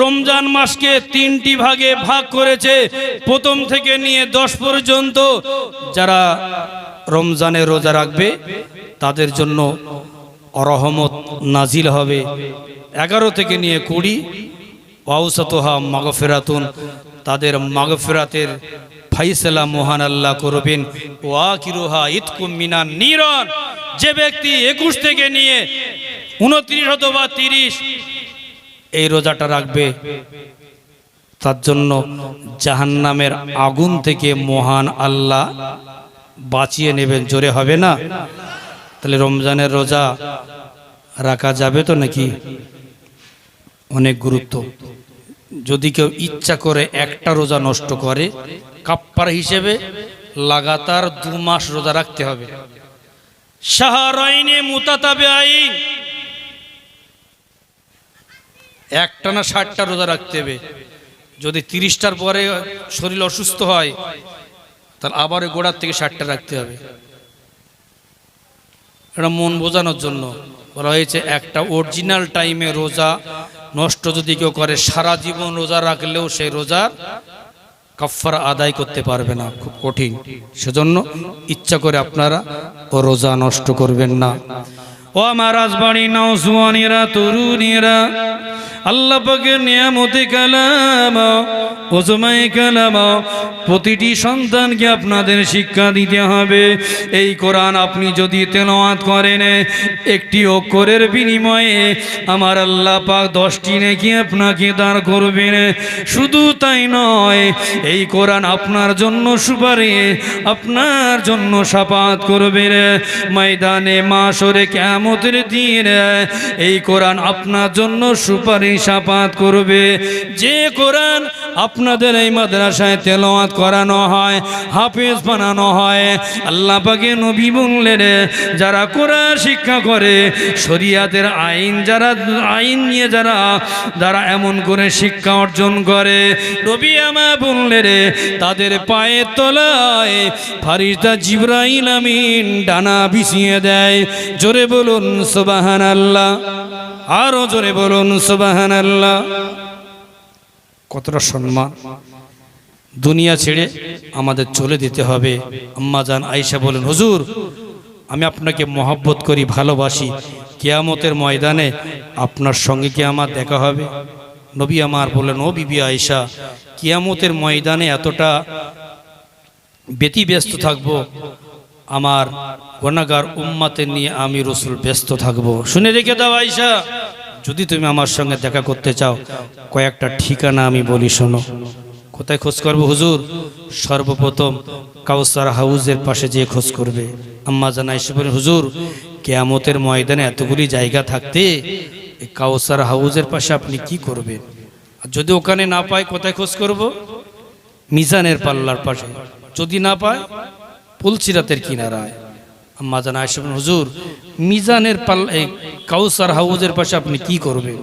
রমজান মাসকে তিনটি ভাগে ভাগ করেছে। প্রথম থেকে নিয়ে দশ পর্যন্ত যারা রমজানে রোজা রাখবে, তাদের জন্য অরহমত নাজিল হবে। এগারো থেকে নিয়ে কুড়ি, ওয়াউসাতোহা মাগফেরাতুন, তাদের মাগফেরাতের ফাইসলা মহান আল্লাহ করবেন। ওয়াকিরুহা ইতকুম মিনান নিরন, যে ব্যক্তি একুশ থেকে নিয়ে উনত্রিশ অথবা তিরিশ এই রোজাটা রাখবে। তার জন্য জাহান্নামের আগুন থেকে মহান আল্লাহ বাঁচিয়ে নেবেন। জোরে হবে না? তাহলে রমজানের রোজা রাখা যাবে তো নাকি? অনেক গুরুত্ব। যদি কেউ ইচ্ছা করে একটা রোজা নষ্ট করে, কাপ্পার হিসেবে লাগাতার দু মাস রোজা রাখতে হবে। শাহরাইনে মুতাতাবে আইন একটা না ষাটটা রোজা রাখতে হবে। যদি তিরিশটার পরে শরীর অসুস্থ হয়, তাহলে আবার গোড়ার থেকে ষাটটা রাখতে হবে। এটা মন বোঝানোর জন্য বলা হয়েছে, একটা অরিজিনাল টাইমে রোজা নষ্ট যদি কেউ করে, সারা জীবন রোজা রাখলেও সেই রোজার কাফারা আদায় করতে পারবে না। খুব কঠিন। সেজন্য ইচ্ছা করে আপনারা ও রোজা নষ্ট করবেন না। ও আমার রাজবাড়ি নওজওয়ানিরা তরুণীরা, আল্লাহ পাকের নিয়ামতে কালাম ওজমাই কালাম, প্রতিটি সন্তানকে আপনাদের শিক্ষা দিতে হবে। এই কোরআন আপনি যদি তেলাওয়াত করেন, একটি অক্ষরের বিনিময়ে আমার আল্লাহ পাক দশটি নাকি আপনাকে দাঁড় করবেন। শুধু তাই নয়, এই কোরআন আপনার জন্য সুপারে আপনার জন্য সাপাত করবে ময়দানে মাসরে কেমতের দিন এই কোরআন আপনার জন্য সুপারিশ আপাত করবে। যে কোরআন আপনাদের এই মাদ্রাসায় তেলাওয়াত করানো হয়, হাফেজ বানানো হয়, আল্লাহ পাকে নবী বললেন, যারা কোরআন শিক্ষা করে, শরিয়াতের আইন যারা, আইন নিয়ে যারা যারা এমন করে শিক্ষা অর্জন করে। নবী আমা বললেন, তাদের পায়ের তলায় ফারিস্তা জিব্রাইল আমিন ডানা বিছিয়ে দেয়। জোরে বলুন সুবাহান আল্লাহ আরও জোরে বলুন সুবাহান আল্লাহ কতটা সম্মান। দুনিয়া ছেড়ে আমাদের চলে দিতে হবে। আম্মা জান আয়েশা বলেন, হুজুর, আমি আপনাকে মহব্বত করি, ভালোবাসি। কেয়ামতের ময়দানে আপনার সঙ্গে কি আমার দেখা হবে? নবী আমার বলেন ও বিবি আয়েশা, কিয়ামতের ময়দানে এতটা ব্যতিব্যস্ত থাকব আমার গণাগার উম্মাতে নিয়ে আমি রসুল ব্যস্ত থাকব। শুনে রেখে দাও আয়েশা। যদি তুমি আমার সঙ্গে দেখা করতে চাও, কয়েকটা ঠিকানা আমি বলি, শোনো। কোথায় খোঁজ করব হুজুর? সর্বপ্রথম কাউসার হাউজের পাশে যেয়ে খোঁজ করবে। আম্মা জানা এসে বলেন হুজুর, কেয়ামতের ময়দানে এতগুলি জায়গা থাকতে কাউসার হাউজের পাশে আপনি কি করবেন? আর যদি ওখানে না পায়, কোথায় খোঁজ করব? মিজানের পাল্লার পাশে। যদি না পায় পুলচিরাতের কিনারায়। আম্মা জানা আসবেন হুজুর, মিজানের পাল কাউসার হাউজের পাশে আপনি কি করবেন?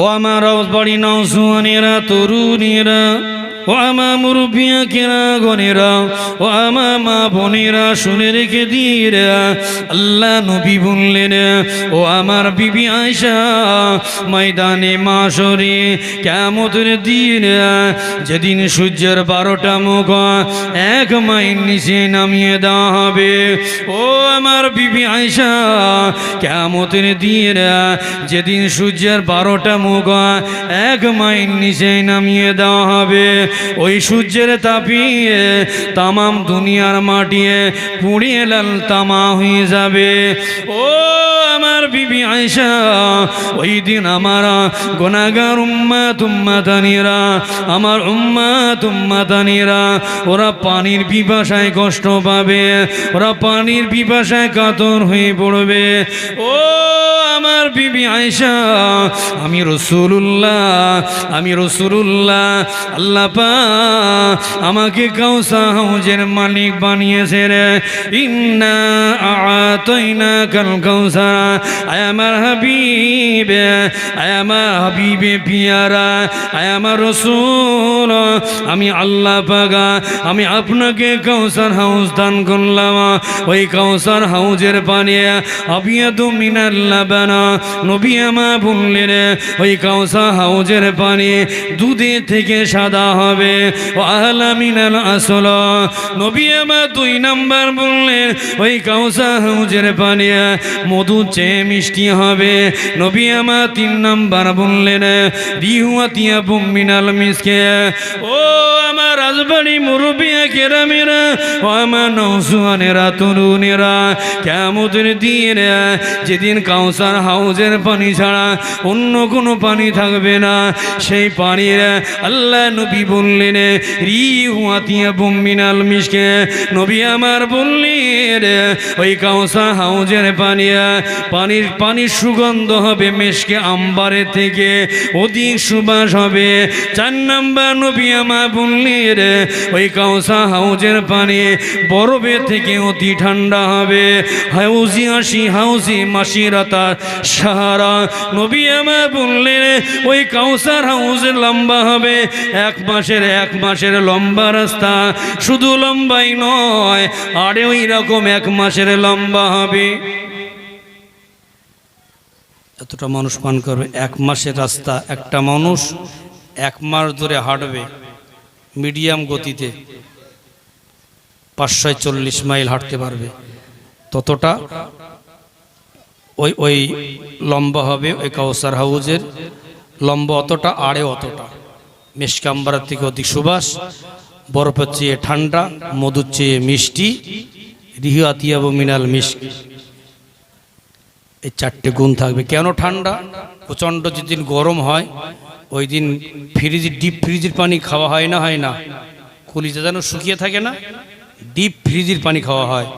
ও আমার বাড়ি নৌসুয়ানেরা তরুণীরা ও আমার মুরব্বিয়া কেনা গনেরা ও আমার মা বোনেরা শুনে রেখে দিয়ে আল্লাহ নবী বললেন, ও আমার বিবি আয়সা ময়দানে মাসরে কেমতের দিন, যেদিন সূর্যের বারোটা মুখ এক মাইল নিচে নামিয়ে দেওয়া হবে। ও আমার বিবি আয়সা কেমতের দিন, যেদিন সূর্যের বারোটা মুখ এক মাইল নিচে নামিয়ে দেওয়া হবে। ওই সূর্যের তাপিয়ে তামাম দুনিয়ার মাটিয়ে পুড়িয়ে লাল তামা হয়ে যাবে। ও আমার বিবি আয়সা ওই দিন আমার গোনাগার উম্মা তুম্মা তানিরা আমার উম্মা তুম্মা তানিরা ওরা পানির পিপাসায় কষ্ট পাবে, ওরা পানির পিপাসায় কাতর হয়ে পড়বে। ও বিবি আয়সা আমি রসুল্লাহ আমি রসুল্লাহ আল্লাহ পা আমাকে কাউসা হাউজের মালিক বানিয়েছে রে। ইন্না আতইনা কাল কাউসারা। আয় আমার হাবিবে, আয় আমার হাবিবে পিয়ারা। আয় আমার রসুল, আমি আল্লাহ পাগা। আমি আপনাকে কাউসার হাউস দান করলাম। ওই কাউসার হাউজের পানি আবিয়াদু মিনাল্লাহ বানা নবী আমা বললেন ওই কাউসা হাউজের পানি দুধে থেকে সাদা হবে। ও আলামিনাল আসল, নবী আমা দুই নাম্বার বললেন, ওই কাউসা হাউজের পানি মধু চেয়ে মিষ্টি হবে। নবী আমা তিন নাম্বার বললেন রিহুয়াতিয়া বুমিনাল মিসকে, ও রাজবাড়ি মুরবিয়া কেরামেরা ও আমার নৌসুয়ানেরা তরুণেরা কেমতের দিন যেদিন কাউসার হাউজের পানি ছাড়া অন্য কোনো পানি থাকবে না, সেই পানির আল্লাহ নবী বললেন রি হুয়াতিয়া বুমিনাল মিশকে। নবী আমার বললেন, ওই কাউসার হাউজের পানি, পানির পানির সুগন্ধ হবে মেশকে আম্বারে থেকে, অধিক সুবাস হবে। চার নাম্বার নবী আমার বললেন ওই কাউসা হাউজের পানি বরফের থেকে অতি ঠান্ডা হবে। হাউজি হাসি হাউজি মাসিরাতা সাহারা। নবী আমার বললেন, ওই কাউসার হাউজের লম্বা হবে। এক মাসের এক মাসের লম্বা রাস্তা শুধু লম্বাই নয়, আরে ওই রকম এক মাসের লম্বা হবে। এতটা মানুষ পান করবে, এক মাসের রাস্তা একটা মানুষ এক মাস ধরে হাঁটবে। মিডিয়াম গতিতে পাঁচশো চল্লিশ মাইল হাঁটতে পারবে। ততটা ওই ওই লম্বা হবে ওই কাউসার হাউজের। লম্বা অতটা, আড়ে অতটা। মেশকাম্বারার থেকে অধিক সুবাস। বরফের চেয়ে ঠান্ডা, মধুর চেয়ে মিষ্টি। রিহাতিয়া মিনাল মিষ্টি এই চারটে গুণ থাকবে। কেন ঠান্ডা? প্রচণ্ড যেদিন গরম হয় ওই দিন ফ্রিজ, ডিপ ফ্রিজের পানি খাওয়া হয় না হয় না। কলিজা যেন শুকিয়ে থাকে না, ডিপ ফ্রিজের পানি খাওয়া হয়।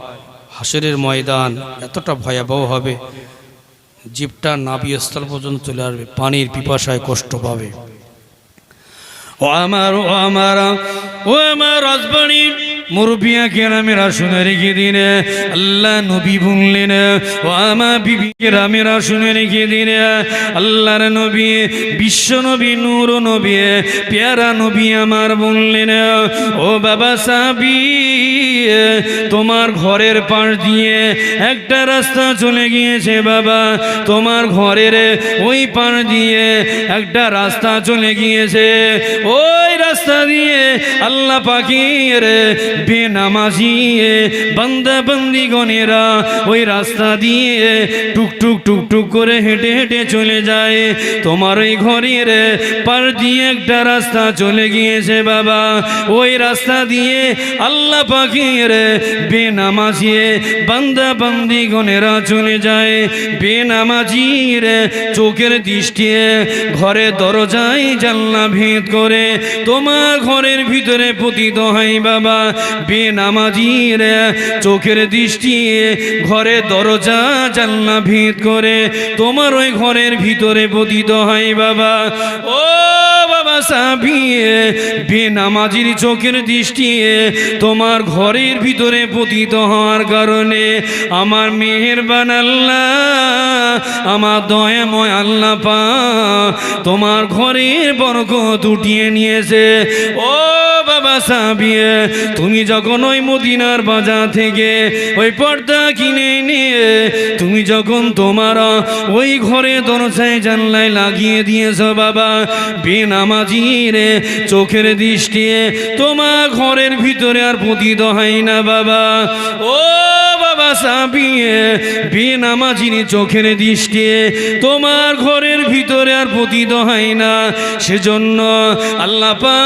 হাসরের ময়দান এতটা ভয়াবহ হবে জীবটা নাবিস্থল পর্যন্ত চলে আসবে, পানির পিপাসায় কষ্ট পাবে। ও আমার ও আমার ও আমার রাজবাড়ি মুরবিয়া কেরামেরা শুনে রেখে দিন, আল্লাহ নবী বললেন, ও আমার বিবি কেরামেরা শুনে রেখে দিন, আল্লাহর নবী, বিশ্ব নবী, নূর নবী, পেয়ারা নবী আমার বললেন, ও বাবা সাবি, তোমার ঘরের পাশ দিয়ে একটা রাস্তা চলে গিয়েছে বাবা, তোমার ঘরের ওই পাশ দিয়ে একটা রাস্তা চলে গিয়েছে, ওই রাস্তা দিয়ে আল্লাহ পাখির বেনামাজি বান্দা বন্দি গনেরা ওই রাস্তা দিয়ে টুকটুক টুকটুক করে হেঁটে হেঁটে চলে যায়। তোমার ওই ঘরের পার দিয়ে একটা রাস্তা চলে গিয়েছে বাবা। ওই রাস্তা দিয়ে আল্লাহ পাখির বেনামাজি বান্দা বন্দি গনেরা চলে যায়। বেনামাজির চোখের দৃষ্টি ঘরে দরজায় জানলা ভেদ করে, তোমার ঘরের ভিতরে পতিত হয় বাবা। বেনামাজির চোখের দৃষ্টি, ঘরে দরজা, জানলা ভেদ করে তোমার ওই ঘরের ভিতরে পতিত হয় বাবা। ও সাবিয়ে, বেনামাজির চোখের দৃষ্টি তোমার ঘরের ভিতরে পতিত হওয়ার কারণে আমার মেহেরবান আল্লাহ, আমার দয়াময় আল্লাহ পা তোমার ঘরের বরকত উঠিয়ে নিয়েছে। ও বাবা সাবিয়ে, তুমি যখন ওই মদিনার বাজার থেকে ওই পর্দা কিনে নিয়ে, তুমি যখন তোমার ওই ঘরে দরজায় জানলায় লাগিয়ে দিয়েছ বাবা বেনামাজির চোখের দৃষ্টি তোমার ঘরের ভিতরে আর পতিত হয় না বাবা। ও বাবা সাবিয়ে বেনামাজির চোখের দৃষ্টি তোমার ঘরের ভিতরে আর পতিত হয় না। সেজন্য আল্লাহ পা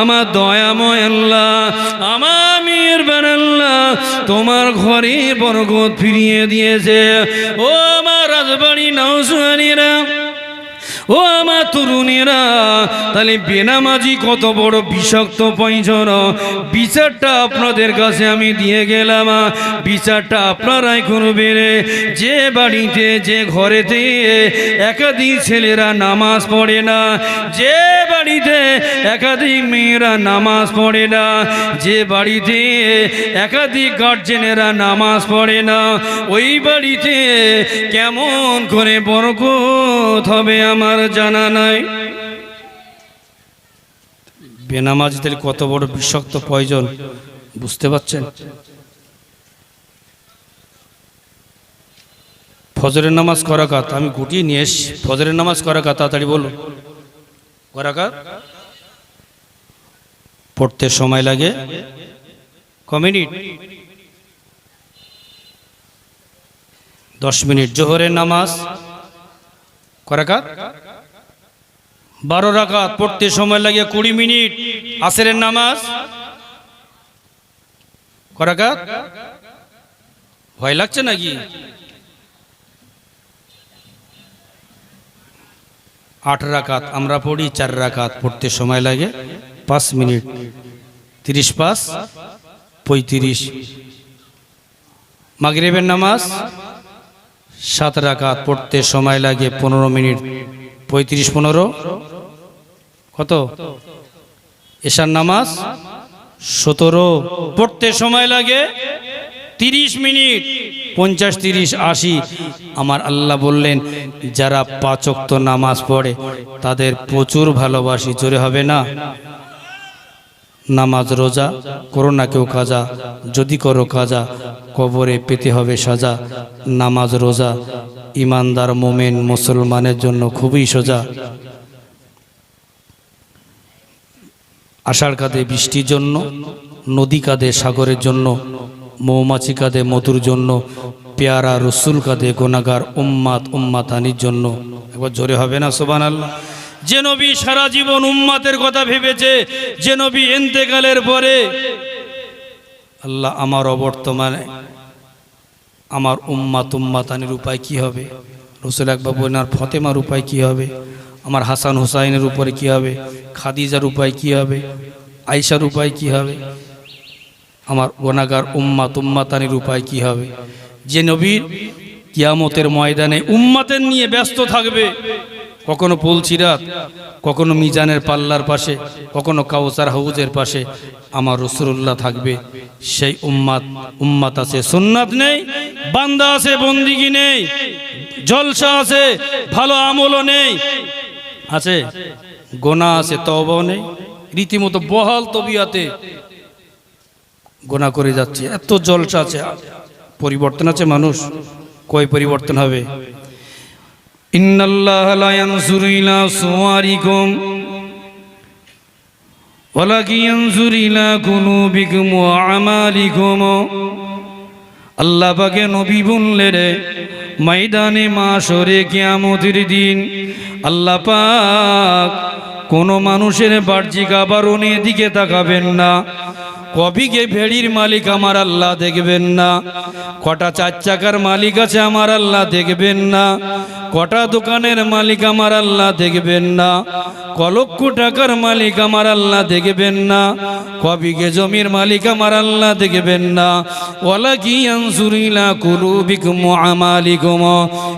আমার দয়াময় আল্লাহ, আমার মেয়ের আল্লাহ তোমার ঘরে বরকত ফিরিয়ে দিয়েছে। ও আমার রাজবাড়ি নৌসুয়ানিরা ও আমার তরুণেরা, তাহলে বেনামাজি কত বড় বিষাক্ত পয়জন বিচারটা আপনাদের কাছে আমি দিয়ে গেলাম বিচারটা আপনারাই করবেন যে বাড়িতে, যে ঘরেতে একাধিক ছেলেরা নামাজ পড়ে না, যে বাড়িতে একাধিক মেয়েরা নামাজ পড়ে না, যে বাড়িতে একাধিক গার্জেনেরা নামাজ পড়ে না, ওই বাড়িতে কেমন করে বরকত হবে আমার জানা নাই। বেনামাজিদের কত বড় বিষাক্ত প্রয়োজন, বুঝতে পারছেন? ফজরের নামাজ করাকাত আমি গুটিয়ে নিয়ে এসছি। ফজরের নামাজ করাকাত তাড়াতাড়ি বলুন। করাকাত পড়তে সময় লাগে। ক মিনিট? দশ মিনিট জোহরের নামাজ। করাকাত বারো রাকাত পড়তে সময় লাগে কুড়ি মিনিট। আসরের নামাজ? করাকাত ভয় লাগছে নাকি? আট রাকাত, আমরা পড়ি চার রাকাত, পড়তে সময় লাগে পাঁচ মিনিট। তিরিশ পাঁচ, পঁয়ত্রিশ। মাগরিবের নামাজ? সাত রাকাত, পড়তে সময় লাগে পনেরো মিনিট। পঁয়ত্রিশ পনেরো। কত? এশার নামাজ সতেরো। পড়তে সময় লাগে তিরিশ মিনিট, পঞ্চাশ, তিরিশ, আশি। আমার আল্লাহ বললেন, যারা পাচক্ত নামাজ পড়ে, তাদের প্রচুর ভালোবাসি, জোরে হবে না? নামাজ রোজা, করো না কেউ কাজা যদি করো কাজা কবরে পেতে হবে সাজা। নামাজ রোজা ইমানদার মোমেন মুসলমানের জন্য খুবই সোজা। আষাঢ় কাঁধে বৃষ্টির জন্য নদী কাঁধে সাগরের জন্য মৌমাছি কাঁধে মধুর জন্য, পেয়ারা রসুল কাঁদে গোনাগার উম্মাত উম্মাতানির জন্য। একবার জোরে হবে না সোবান আল্লাহ যে নবী সারা জীবন উম্মাতের কথা ভেবেছে, যে নবী এন্তেকালের পরে, আল্লাহ আমার অবর্তমানে আমার উম্মা তুম্মাতানের উপায় কি হবে? রসুল একবার বললেন আর ফতেমার উপায় কি হবে? আমার হাসান হুসাইনের উপরে কি হবে? খাদিজার উপায় কি হবে? আয়সার উপায় কি হবে? আমার গোনাগার উম্মা উম্মাতানির উপায় কি হবে? যে নবীর কিয়ামতের ময়দানে উম্মাতের নিয়ে ব্যস্ত থাকবে কখনো পুলচিরাত কখনো মিজানের পাল্লার পাশে, কখনো কাউসার হাউজের পাশে আমার রসুল্লাহ থাকবে। সেই উম্মাত উম্মাত আছে, সুন্নাত নেই, বান্দা আছে, বন্দিগি নেই, জলসা আছে, ভালো আমলও নেই, আছে, গোনা আছে তবাও নেই, রীতিমতো বহাল তবিয়াতে গোনা করে যাচ্ছে, এত জলসা আছে, পরিবর্তন আছে মানুষ, কই পরিবর্তন হবে? ইন্নাল্লাহ লা ইয়ানজুরু ইলা সুওয়ারিকুম ওয়ালাকিন ইয়ানজুরু ইলা কুলুবিকুম ওয়া আমালিকুম। আল্লাহ পাকে নবী বললে রে, ময়দানে মাশরে কিয়ামতের দিন আল্লাহ পাক কোনো মানুষের বাহ্যিক আবরণের দিকে তাকাবেন না। কবিকে ভেড়ির মালিক আমার আল্লাহ দেখবেন না। কটা চার চাকার মালিক আছে আমার আল্লাহ দেখবেন না। কটা দোকানের মালিক আমার আল্লাহ দেখবেন না? কলক্ষ টাকার মালিক আমার আল্লাহ দেখবেন না? কবিকে জমির মালিক আমার আল্লাহ দেখবেন না? ওলা কি আনসুরিলা কুলুবিকুম আমালিকুম?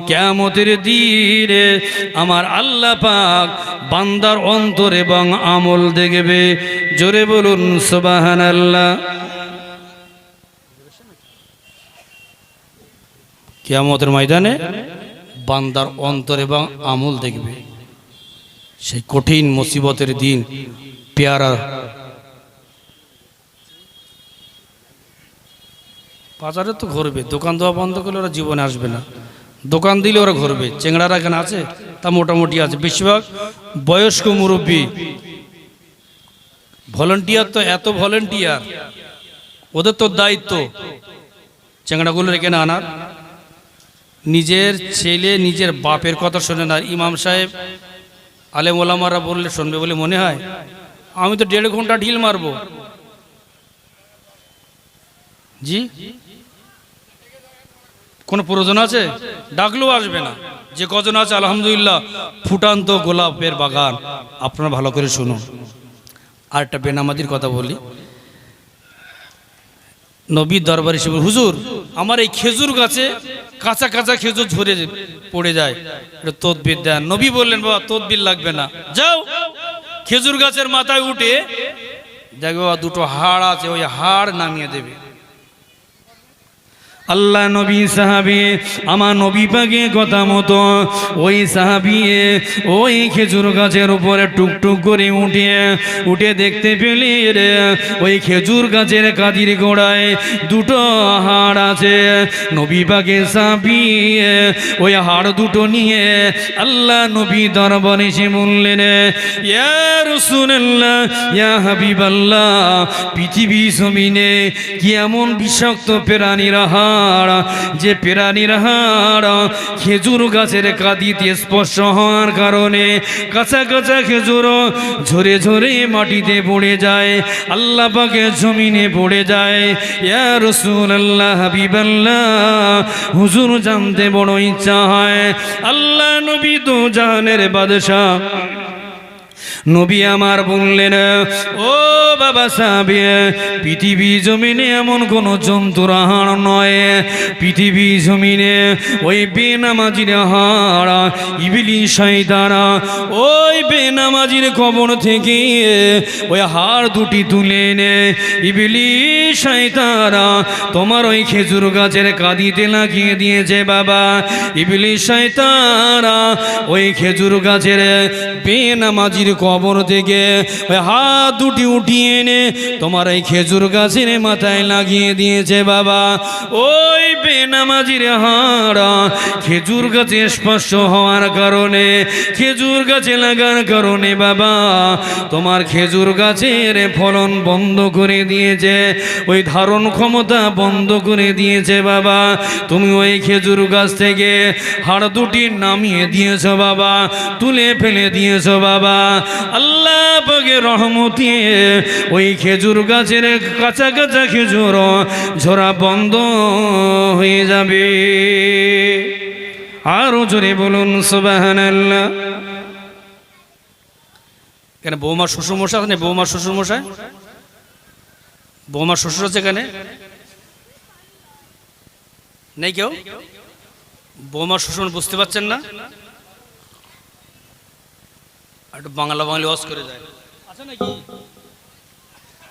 কিয়ামতের দিনে আমার আল্লাহ পাক বান্দার অন্তর এবং আমল দেখবে। জোরে বলুন সুবাহান আল্লাহ কিয়ামতের ময়দানে বান্দার অন্তর এবং আমল দেখবে। সেই কঠিন মুসিবতের দিন পেয়ারা বাজারে তো ঘুরবে, দোকান দেওয়া বন্ধ করলে ওরা জীবনে আসবে না। দোকান দিলে ওরা ঘুরবে চেংড়ারা এখানে আছে, তা মোটামুটি আছে। বেশিরভাগ বয়স্ক মুরব্বী, ভলেন্টিয়ার তো এত ভলেন্টিয়ার, ওদের তো দায়িত্ব। চেংড়াগুলো এখানে আনার। নিজের ছেলে নিজের বাপের কথা শোনে না। ইমাম সাহেব, আলেম ওলামারা বললে শুনবে বলে মনে হয়, আমি তো দেড় ঘণ্টা ঢিল মারবো। জি? কোনো প্রয়োজন আছে? ডাকলেও আসবে না। যে কজন আছে, আলহামদুলিল্লাহ, ফুটান্ত গোলাপের বাগান। আপনারা ভালো করে শুনুন। আর একটা বেনামাদির কথা বলি। নবীর দরবার হিসেবে হুজুর, আমার এই খেজুর গাছে কাঁচা কাঁচা খেজুর ঝরে পড়ে যায়। তদবির দেন। নবী বললেন, বাবা, তদবির লাগবে না। যাও, খেজুর গাছের মাথায় উঠে দেখবে বাবা দুটো হাড় আছে, ওই হাড় নামিয়ে দেবে। আল্লাহ নবী সাহাবি, আমার নবী পাকে কথা মতো ওই সাহাবি ওই খেজুর গাছের উপরে টুকটুক করে উঠে উঠে দেখতে পেলি রে, ওই খেজুর গাছের কাদির গোড়ায় দুটো হাড় আছে। নবী পাকে সাহাবি, ওই হাড় দুটো নিয়ে আল্লাহ নবী দরবারে এসে বললেন, ইয়া রাসূলুল্লাহ, ইয়া হাবিবাল্লাহ, পৃথিবী জমিনে কি এমন বিষাক্ত প্রাণীর হাড়, যে প্রাণীর হাড় খেজুর গাছের কাঁদিতে স্পর্শ হওয়ার কারণে কাঁচা কাঁচা খেজুর ঝরে ঝরে মাটিতে পড়ে যায়, আল্লাহ পাকে জমিনে পড়ে যায়। ইয়া রাসূলুল্লাহ, হাবিবাল্লাহ, হুজুর জানতে বড় ইচ্ছা হয়। আল্লাহ নবী তো জাহানের বাদশাহ। নবী আমার বললেন, ও বাবা সাহেব, পৃথিবী জমিনে এমন কোন জন্তুর হাড় নয়। পৃথিবী জমিনে ওই বেনামাজির হাড় ইবিলি শয়তানা, ওই বেনামাজির কবর থেকে ওই হাড় দুটি তুলে এনে, ইবিলি শয়তানা, তোমার ওই খেজুর গাছের কাঁদিতে লাগিয়ে দিয়েছে বাবা। ইবিলি শয়তানা, ওই খেজুর গাছের বেনামাজির কবর থেকে হাত দুটি উঠিয়ে এনে তোমার এই খেজুর গাছের মাথায় লাগিয়ে দিয়েছে বাবা। ওই বেনামাজির হাড়া খেজুর গাছে স্পর্শ হওয়ার কারণে, খেজুর গাছে লাগার কারণে বাবা, তোমার খেজুর গাছের ফলন বন্ধ করে দিয়েছে, ওই ধারণ ক্ষমতা বন্ধ করে দিয়েছে বাবা। তুমি ওই খেজুর গাছ থেকে হাড় দুটি নামিয়ে দিয়েছ বাবা, তুলে ফেলে দিয়েছ বাবা। আল্লাহ পাকে রহমতি ওই খেজুর গাছের কাঁচা কাঁচা খেজুর ঝরা বন্ধ হয়ে যাবে। আরও জোরে বলুন সুবাহান কেন বৌমা শ্বশুর মশাই আছে বৌমা শ্বশুর মশাই বৌমা শ্বশুর আছে এখানে? নেই কেউ? বৌমা শ্বশুর বুঝতে পারছেন না? একটু বাংলা বাঙালি অস করে যায়। আছে নাকি?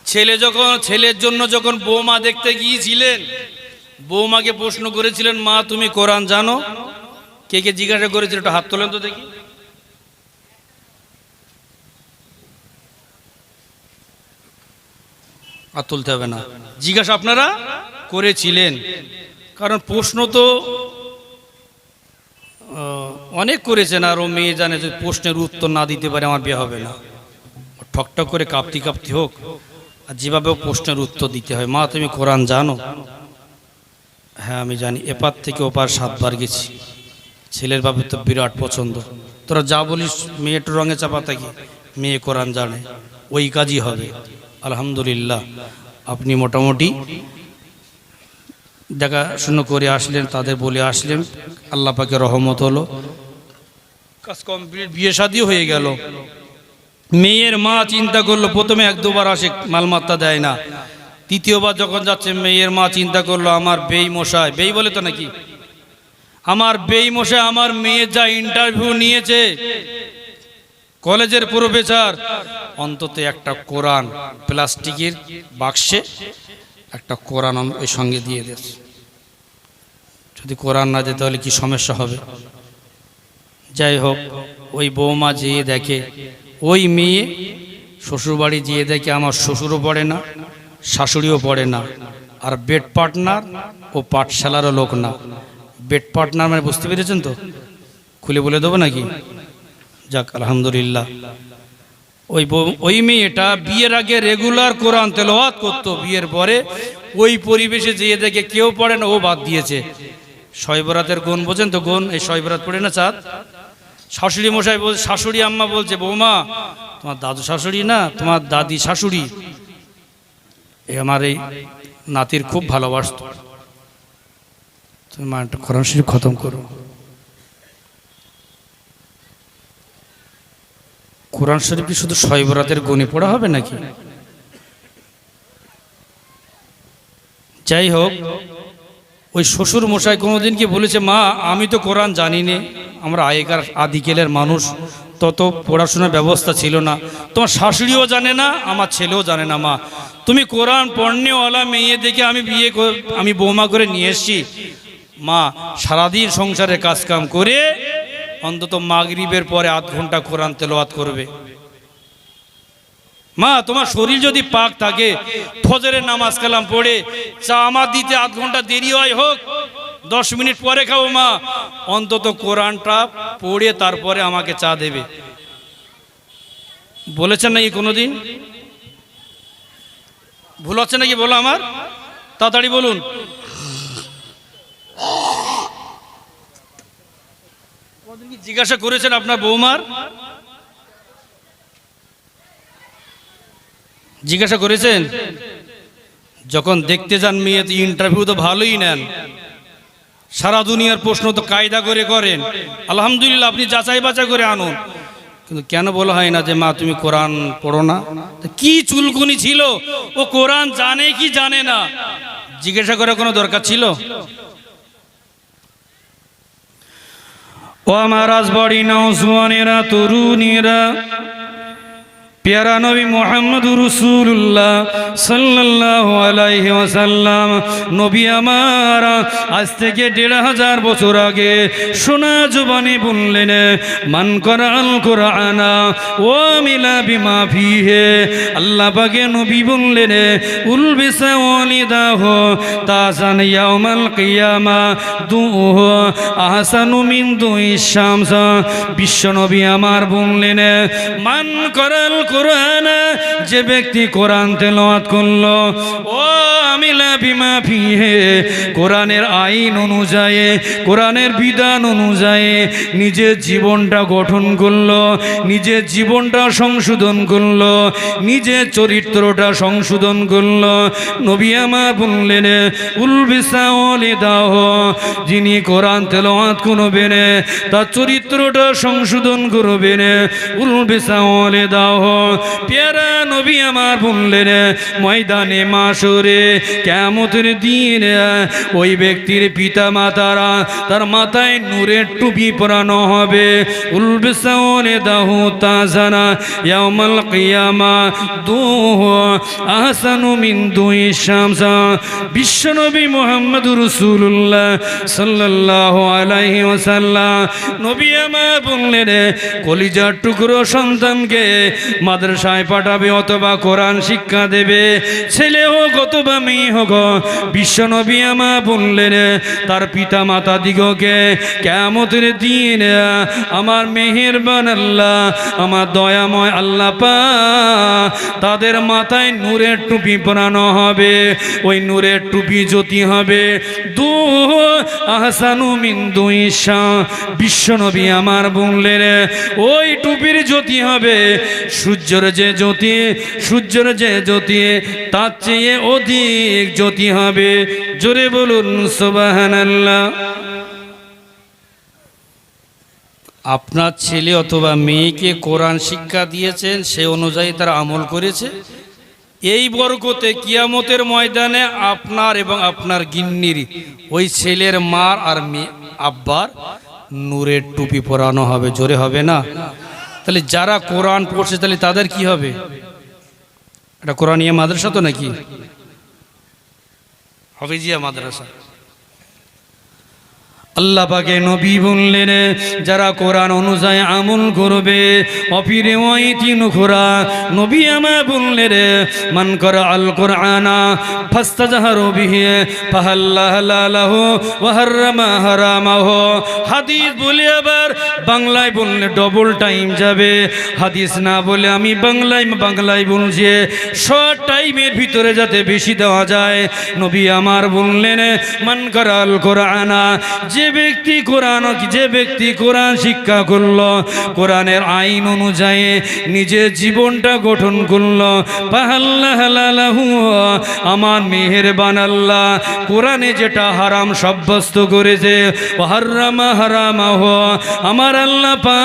ছেলে যখন ছেলের জন্য যখন বৌমা দেখতে গিয়েছিলেন বৌমাকে প্রশ্ন করেছিলেন, মা, তুমি কোরআন জানো? কে কে জিজ্ঞাসা করেছিল একটু হাত তোলেন তো দেখি। আর তুলতে হবে না। জিজ্ঞাসা আপনারা করেছিলেন। কারণ প্রশ্ন তো অনেক করেছেন, আর ও মেয়ে জানে যে প্রশ্নের উত্তর না দিতে পারে, আমার বিয়ে হবে না। ঠকঠক করে কাঁপতি কাঁপতি হোক, আর যেভাবে প্রশ্নের উত্তর দিতে হয়। মা, তুমি কোরআন জানো? হ্যাঁ আমি জানি। এপার থেকে ওপার সাতবার গেছি। ছেলের বাপের তো বিরাট পছন্দ। তোরা যা বলিস, মেয়ে একটু রঙে চাপা থাকি। মেয়ে কোরআন জানে। ওই কাজই হবে। আলহামদুলিল্লাহ। আপনি মোটামুটি দেখাশুনো করে আসলেন, তাদের বলে আসলেন। আল্লাহ পাকে রহমত হলো। কাজ কমপ্লিট, বিয়ে শাদিও হয়ে গেল। মেয়ের মা চিন্তা করল, প্রথমে এক দুবার আসে মালমাত্তা দেয় না। তৃতীয়বার যখন যাচ্ছে, মেয়ের মা চিন্তা করল, আমার বেই মশাই। বেই বলে তো নাকি? আমার বেই মশাই, আমার মেয়ের যা ইন্টারভিউ নিয়েছে, কলেজের প্রফেসর। অন্তত একটা কোরআন প্লাস্টিকের বাক্সে একটা কোরআন ওই সঙ্গে দিয়ে দিয়েছে যদি কোরআন না দেয়, তাহলে কি সমস্যা হবে? যাই হোক, ওই বৌমা যেয়ে দেখে, ওই মেয়ে শ্বশুরবাড়ি যেয়ে দেখে আমার শ্বশুরও পড়ে না। শাশুড়িও পড়ে না, আর বেড পার্টনার ও পাঠশালারও লোক না। বেড পার্টনার মানে বুঝতে পেরেছেন তো? খুলে বলে দেবো নাকি? যাক, আলহামদুলিল্লাহ। ওই ওই মেয়েটা বিয়ের আগে রেগুলার কোরআন তেলাওয়াত করতো, বিয়ের পরে ওই পরিবেশে যেয়ে দেখে কেউ পড়ে না, ও বাদ দিয়েছে। শয়বরাতের গুণ, বোঝেন তো গুণ? এই শয়বরাত পড়ে না চাঁদ? শাশুড়ি মশাই বল, শাশুড়ি আম্মা বলছে, বৌমা, তোমার দাদু শাশুড়ি না, তোমার দাদি শাশুড়ি এ আমার এই নাতির খুব ভালোবাসতো। তুমি মা একটা কোরআন শরীফ খতম করো। কোরআন শরীফ কি শুধু শয়বরাতের গণে পড়া হবে নাকি? যাই হোক, ওই শ্বশুর মশাই কোনোদিন কি বলেছে, মা, আমি তো কোরআন জানি নে, আমরা আগেকার আদিকেলের মানুষ তত পড়াশোনার ব্যবস্থা ছিল না। তোমার শাশুড়িও জানে না, আমার ছেলেও জানে না, মা। তুমি কোরআন পড়নেওয়ালা মেয়ে দেখে আমি বিয়ে আমি বৌমা করে নিয়ে এসছি। মা, সারাদিন সংসারে কাজকাম করে অন্তত মাগরিবের পরে আধ ঘণ্টা কোরআন তেলাওয়াত করবে। মা, তোমার শরীর যদি পাক থাকে, ফজরের নামাজ কালাম পড়ে চা আমার দিতে আধ ঘণ্টা দেরি হয় হোক দশ মিনিট পরে খাব মা। অন্তত কোরআনটা পড়ে তারপরে আমাকে চা দেবে। বলেছেন নাকি কোনোদিন? ভুল হচ্ছে নাকি বলো আমার? তাড়াতাড়ি বলুন। জিজ্ঞাসা করেছেন আপনার বৌমার? জিজ্ঞাসা করেছেন? যখন দেখতে যান মেয়ে ইন্টারভিউ তো ভালোই নেন। সারা দুনিয়ার প্রশ্ন তো কায়দা করে করেন। আলহামদুলিল্লাহ, আপনি যাচাই বাছাই করে আনুন। কিন্তু কেন বলা হয় না যে, মা, তুমি কোরআন পড়ো না? কি চুলকুনি ছিল? ও কোরআন জানে কি জানে না? জিজ্ঞাসা করার কোনো দরকার ছিল? ও আমার রাজবাড়ি নৌজওয়ানেরা তরুণীরা। পেয়ারা নবী মোহাম্মদ রসুল্লাহ সাল্লাল্লাহু আলাইহি ওয়াসাল্লাম। নবী আমার, আজ থেকে দেড় হাজার বছর আগে সোনা জবানে বললেন মান করাল কোরআনা, ও মিলা বিমা ফিহে। আল্লাহ পাকে নবী বললেন, উল বিসা ওয়ালিদাহ তাসান ইয়াউমাল কিয়ামা, দুহ আহসানু মিন দুই শামসা। বিশ্ব নবী আমার বললেন, মান করাল যে ব্যক্তি কোরআন তেলাওয়াত করল, ও আমিলা বিমা ফিহে কোরআনের আইন অনুযায়ী, কোরআনের বিধান অনুযায়ী নিজের জীবনটা গঠন করল, নিজের জীবনটা সংশোধন করল, নিজের চরিত্রটা সংশোধন করল। নবী আমার বললেন উলবিসা দাহ। যিনি কোরআন তেলাওয়াত করবেন, তার চরিত্রটা সংশোধন করবেন। উলবিসা দাহ। পেয়ারা নবী আমার বললেন, ময়দানে মাসরে কেমতের দিন, ওই ব্যক্তির পিতা মাতারা তার মাথায় নূরের টুপি পরানো হবে। উলবিসাউনে দাহু তাজানা, ইয়াউমাল কিয়ামা, দুহ আহসানু মিন দুই শামসা। বিশ্বনবী মুহাম্মদুর রাসূলুল্লাহ সাল্লাল্লাহু আলাইহি ওয়াসাল্লাম নবী আমার বললেন, কলিজার টুকরো সন্তানকে মাদ্রাসায় পাঠাবে অথবা কোরআন শিক্ষা দেবে। ছেলে হোক অথবা মেয়ে হোক বিশ্বনবী আমা বললেন, তার পিতা মাতা দিগকে কেমতের দিন আমার মেহেরবান আল্লাহ, আমার দয়াময় আল্লাহ পা, তাদের মাথায় নূরের টুপি পরানো হবে। ওই নূরের টুপি জ্যোতি হবে। দু আহসানু মিন দুই বিশ্বনবী আমার বললেন, ওই টুপির জ্যোতি হবে। সূর্যের যে জ্যোতি, সূর্যের যে জ্যোতি, তার চেয়ে অধিক জ্যোতি হবে। জোরে বলুন, সুবহানাল্লাহ। আপনার ছেলে অথবা মেয়েকে কোরআন শিক্ষা দিয়েছেন, সে অনুযায়ী তারা আমল করেছে। এই বরকতে কিয়ামতের ময়দানে আপনার এবং আপনার গিন্নির, ওই ছেলের মার আর মেয়ে আব্বার নূরের টুপি পরানো হবে। জোরে হবে না? তাহলে যারা কোরআন পড়ছে, তাহলে তাদের কি হবে? এটা কোরআন ইয়া মাদ্রাসা তো নাকি? হফিজিয়া মাদ্রাসা। আল্লাহ পাকে নবী বললেন, যারা কোরআন অনুযায়ী আমল করবে অফিরে ওই তিন খোরা নবী আমা বললেন, মান করা আল কোরআনা ফাস্তা জাহারো বিহে ফাহাল্লাহ লাহ ওয়াহাররামা হারামাহ। হাদিস বলে আবার বাংলায় বললে ডবল টাইম যাবে। হাদিস না বলে আমি বাংলায় বাংলায় বলছি শর্ট টাইমের ভিতরে যাতে বেশি দেওয়া যায়। নবী আমার বললেন, মান করা আল কোরআনা যে ব্যক্তি কোরআন, যে ব্যক্তি কোরআন শিক্ষা করল, কোরআনের আইন অনুযায়ী নিজের জীবনটা গঠন করল। পাহাল্লাহ আমার মেহেরবান আল্লাহ কোরআনে যেটা হারাম সাব্যস্ত করেছে ও হারামা হারামাহ, আমার আল্লাহ পা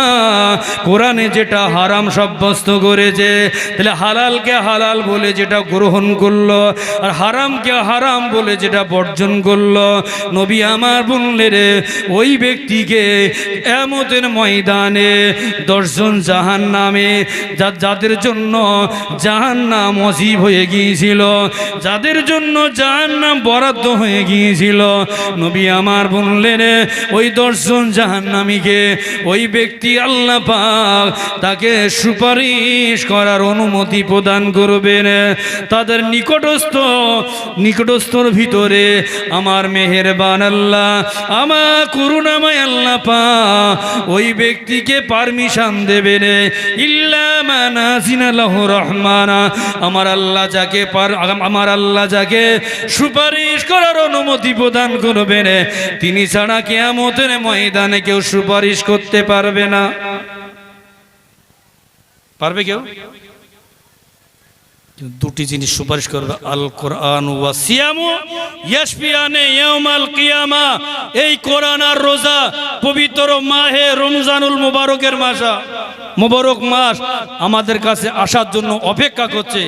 কোরআনে যেটা হারাম সাব্যস্ত করেছে, তাহলে হালালকে হালাল বলে যেটা গ্রহণ করল, আর হারামকে হারাম বলে যেটা বর্জন করল। নবী আমার বললে রে ওই ব্যক্তিকে এমতের ময়দানে দর্শন জাহান নামে যাদের জন্য জাহান নাম অসীব হয়ে গিয়েছিল, যাদের জন্য জাহান নাম বরাদ্দ হয়ে গিয়েছিল, নবী আমার বললেন, ওই দর্শন জাহান্নামীকে ওই ব্যক্তি আল্লাহ পাক তাকে সুপারিশ করার অনুমতি প্রদান করবেন। তাদের নিকটস্থ, নিকটস্থর ভিতরে আমার মেহেরবান আল্লাহ, আমার করুণাময় আল্লাহ পা, ওই ব্যক্তিকে পারমিশন দেবেন ইল্লা মানাসিনা লাহু রহমানা। আমার আল্লাহ যাকে আমার আল্লাহ যাকে সুপারিশ করার অনুমতি প্রদান করবেন তিনি ছাড়া কেয়ামতের ময়দানে কেউ সুপারিশ করতে পারবে না। পারবে কেউ? দুটি জিনিস সুপারিশ করবে আল কোরআন ওয়া কিয়ামা, এই কোরআন আর রোজা পবিত্র মাহে রমজানুল মুবারকের মাসা, মুবারক মাস আমাদের কাছে আসার জন্য অপেক্ষা করছে।